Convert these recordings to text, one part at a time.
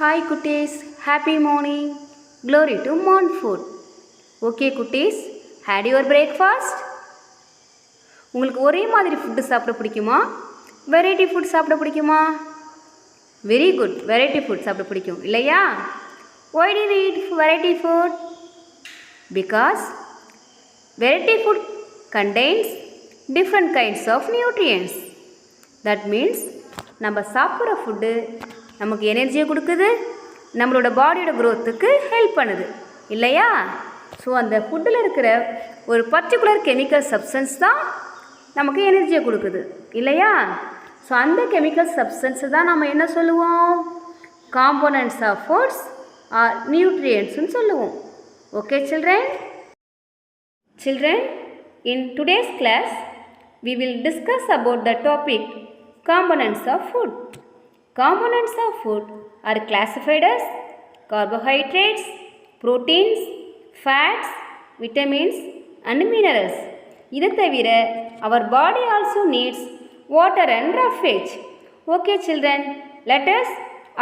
Hi குட்டீஸ். Happy morning glory to morn food okay குட்டீஸ். Had your breakfast உங்களுக்கு ஒரே மாதிரி ஃபுட்டு சாப்பிட பிடிக்குமா? வெரைட்டி ஃபுட் சாப்பிட பிடிக்குமா? வெரி குட் வெரைட்டி ஃபுட் சாப்பிட பிடிக்கும் இல்லையா? Why did we eat variety food because variety food contains different kinds of nutrients that means நம்ம சாப்பிட்ற ஃபுட்டு நமக்கு எனர்ஜியை கொடுக்குது நம்மளோட பாடியோட க்ரோத்துக்கு ஹெல்ப் பண்ணுது. இல்லையா? ஸோ அந்த ஃபுட்டில் இருக்கிற ஒரு பர்டிகுலர் கெமிக்கல் சப்ஸ்டன்ஸ் தான் நமக்கு எனர்ஜியை கொடுக்குது. இல்லையா? ஸோ அந்த கெமிக்கல் சப்ஸ்டன்ஸு தான் நம்ம என்ன சொல்லுவோம்? காம்போனன்ட்ஸ் ஆஃப் ஃபுட்ஸ் ஆர் நியூட்ரியன்ட்ஸ்னு சொல்லுவோம். Okay children children in today's class we will discuss about the topic components of food. Components of food are classified as carbohydrates, proteins, fats, vitamins and minerals. இது தவிர our body also needs water and roughage. Okay children, let us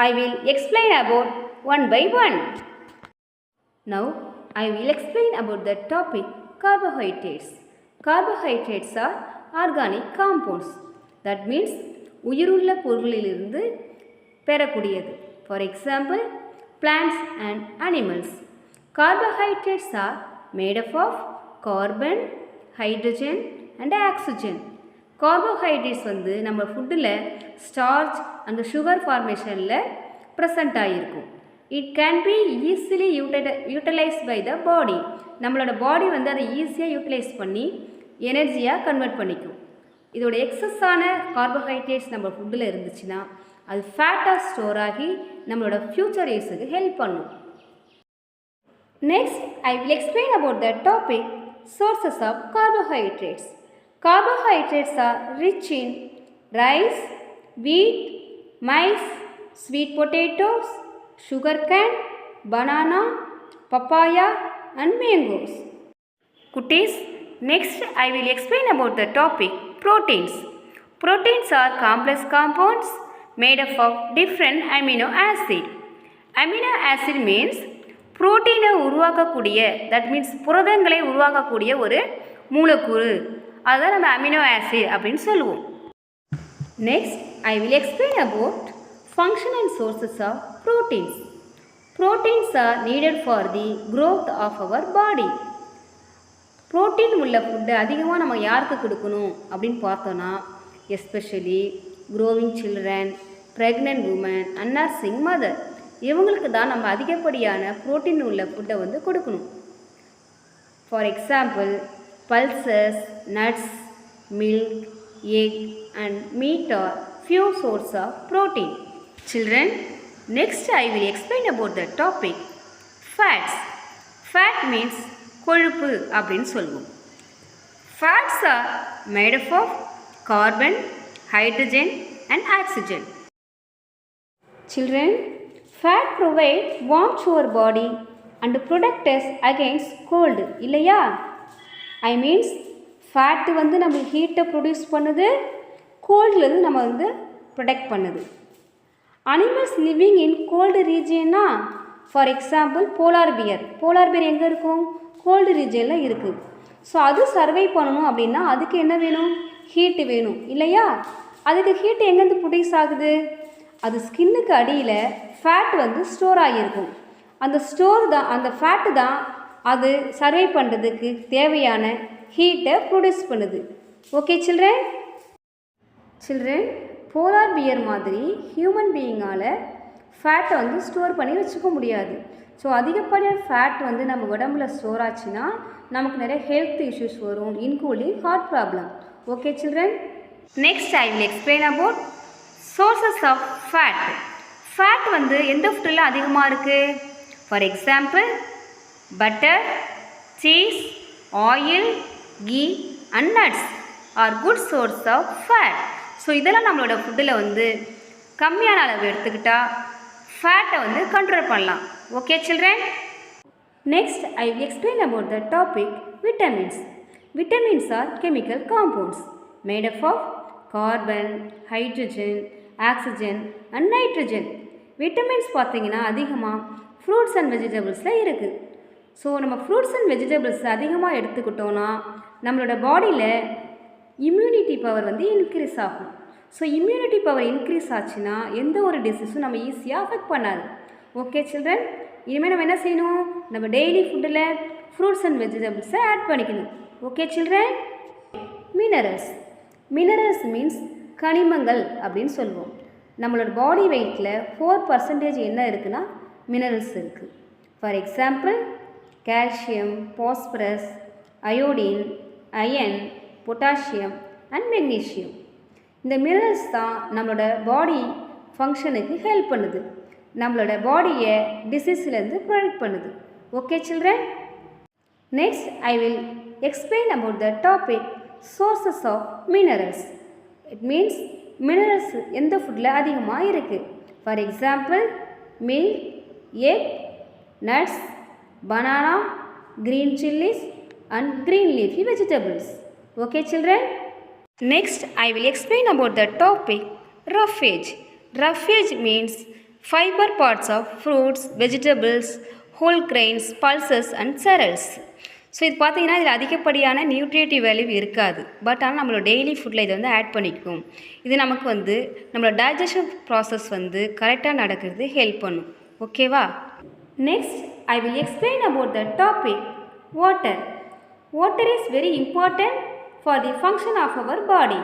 I will explain about one by one. Now, I will explain about the topic carbohydrates. Carbohydrates are organic compounds. That means உயிருள்ள பொருளிலிருந்து பெறக்கூடியது. For example plants and animals carbohydrates are made up of carbon, hydrogen and carbohydrates வந்து நம்ம ஃபுட்டில் starch அந்த sugar ஃபார்மேஷனில் present ஆகிருக்கும் it can be easily யூட்ட utilize by the body நம்மளோட பாடி வந்து அதை ஈஸியாக யூட்டிலைஸ் பண்ணி எனர்ஜியாக கன்வெர்ட் பண்ணிக்கும். இதோட எக்ஸஸான கார்போஹைட்ரேட்ஸ் நம்ம ஃபுட்டில் இருந்துச்சுன்னா அது ஃபேட்டாக ஸ்டோர் ஆகி நம்மளோட ஃப்யூச்சர் யூஸுக்கு ஹெல்ப் பண்ணும் next I will explain about the topic sources of carbohydrates carbohydrates are rich in rice wheat maize sweet potatoes sugar cane banana papaya and mangoes குட்டீஸ் next I will explain about the topic proteins. Proteins are complex compounds made up of different amino acid. Amino acid means புரோட்டீனை உருவாக்கக்கூடிய that means புரதங்களை உருவாக்கக்கூடிய ஒரு மூலக்கூறு அதுதான் நம்ம amino acid அப்படின்னு சொல்லுவோம் next I will explain about function and sources of proteins proteins are needed for the growth of our body protein உள்ள ஃபுட்டு அதிகமாக நம்ம யாருக்கு கொடுக்கணும் அப்படின்னு பார்த்தோன்னா especially growing children pregnant women nursing mother இவங்களுக்கு தான் நம்ம அதிகப்படியான புரோட்டீன் உள்ள ஃபுட்டை வந்து கொடுக்கணும். For example pulses nuts milk egg and meat are few source of protein children next I will explain about the topic fats fat means கொழுப்பு அப்படின்னு சொல்லுவோம். Fats are made up of carbon hydrogen and oxygen children fat provide warm to body body and protect cold இல்லையா? I means fat வந்து நம்ம ஹீட்டை produce பண்ணுது கோல்டுலேருந்து நம்ம வந்து ப்ரொடெக்ட் பண்ணுது. Animals living in cold ரீஜியன்னா for example polar bear polar bear எங்கே இருக்கும்? கோல்டு ரீஜியனில் இருக்குது ஸோ அது சர்வை பண்ணணும் அப்படின்னா அதுக்கு என்ன வேணும்? ஹீட்டு வேணும். இல்லையா? அதுக்கு ஹீட் எங்கேருந்து ப்ரொடியூஸ் ஆகுது? அது ஸ்கின்னுக்கு அடியில் ஃபேட் வந்து ஸ்டோர் ஆகியிருக்கும். அந்த ஸ்டோர் தான் அந்த ஃபேட்டு தான் அது சர்வை பண்ணுறதுக்கு தேவையான ஹீட்டை ப்ரொடியூஸ் பண்ணுது. Okay children children polar bear மாதிரி ஹியூமன் பீயிங்கால் ஃபேட்டை வந்து ஸ்டோர் பண்ணி வச்சுக்க முடியாது. ஸோ அதிகப்படியான ஃபேட் வந்து நம்ம உடம்புல ஸ்டோர் ஆச்சுன்னா நமக்கு நிறைய ஹெல்த் இஷ்யூஸ் வரும் including heart problem okay children next I will explain about sources of fat fat வந்து எந்த ஃபுட்டில் அதிகமாக இருக்குது for example butter cheese oil ghee and nuts are good source of fat so இதெல்லாம் நம்மளோட ஃபுட்டில் வந்து கம்மியான அளவு எடுத்துக்கிட்டால் ஃபேட்டை வந்து கண்ட்ரோல் பண்ணலாம். Okay children next I explain about the topic vitamins vitamins are chemical compounds made up of carbon hydrogen oxygen and nitrogen vitamins பார்த்தீங்கன்னா அதிகமாக ஃப்ரூட்ஸ் அண்ட் வெஜிடபிள்ஸில் இருக்குது ஸோ நம்ம ஃப்ரூட்ஸ் அண்ட் வெஜிடபிள்ஸ் அதிகமாக எடுத்துக்கிட்டோன்னா நம்மளோட பாடியில் இம்யூனிட்டி பவர் வந்து இன்க்ரீஸ் ஆகும். ஸோ இம்யூனிட்டி பவர் இன்க்ரீஸ் ஆச்சுன்னா எந்த ஒரு டிசீஸும் நம்ம ஈஸியாக அஃபெக்ட் பண்ணாது. ஓகே சில்ட்ரன் இனிமேல் நம்ம என்ன செய்யணும்? நம்ம டெய்லி ஃபுட்டில் ஃப்ரூட்ஸ் அண்ட் வெஜிடபிள்ஸை ஆட் பண்ணிக்கணும். Okay children minerals minerals means கனிமங்கள் அப்படின்னு சொல்லுவோம். நம்மளோட பாடி வெயிட்டில் ஃபோர் பர்சன்டேஜ் என்ன இருக்குன்னா மினரல்ஸ் இருக்குது for example calcium phosphorus iodine iron potassium and magnesium இந்த மினரல்ஸ் தான் நம்மளோட பாடி ஃபங்க்ஷனுக்கு ஹெல்ப் பண்ணுது. நம்மளோட பாடியை டிசீஸ்லேருந்து ப்ரொடெக்ட் பண்ணுது. Okay children next I will explain about the topic sources of minerals it means minerals எந்த ஃபுட்டில் அதிகமாக இருக்குது for example milk egg nuts banana green chillies and green leafy vegetables okay children Next I will explain about the topic roughage. Roughage means fiber parts of fruits, vegetables, whole grains, pulses and cereals. So இது பார்த்தீங்கன்னா இதில் அதிகப்படியான நியூட்ரியேட்டிவ் value இருக்காது. But ஆனால் நம்மளோட daily ஃபுட்டில் இதை வந்து ஆட் பண்ணிக்கும் இது நமக்கு வந்து நம்மளோட டைஜஷன் ப்ராசஸ் வந்து கரெக்டாக நடக்கிறது ஹெல்ப் பண்ணும். ஓகேவா next I will explain about the topic water water is very important for the function of our body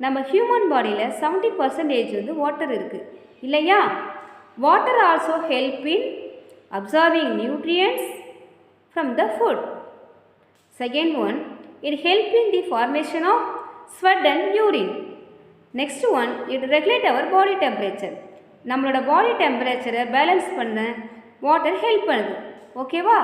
நம்ம ஹியூமன் பாடியில் செவன்ட்டி பர்சன்டேஜ் வந்து வாட்டர் இருக்குது இல்லையா? Water also help in absorbing nutrients from the food second one it help in the formation of sweat and urine next one it regulate our body temperature நம்மளோட body டெம்பரேச்சரை balance பண்ண water help பண்ணுது. ஓகேவா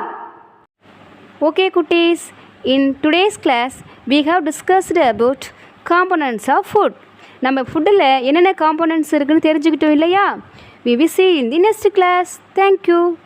okay குட்டீஸ். In today's class we have discussed about components of food நம்ம ஃபுட்டில் என்னென்ன components இருக்குன்னு தெரிஞ்சுக்கிட்டோம் இல்லையா? We we see in the next class thank you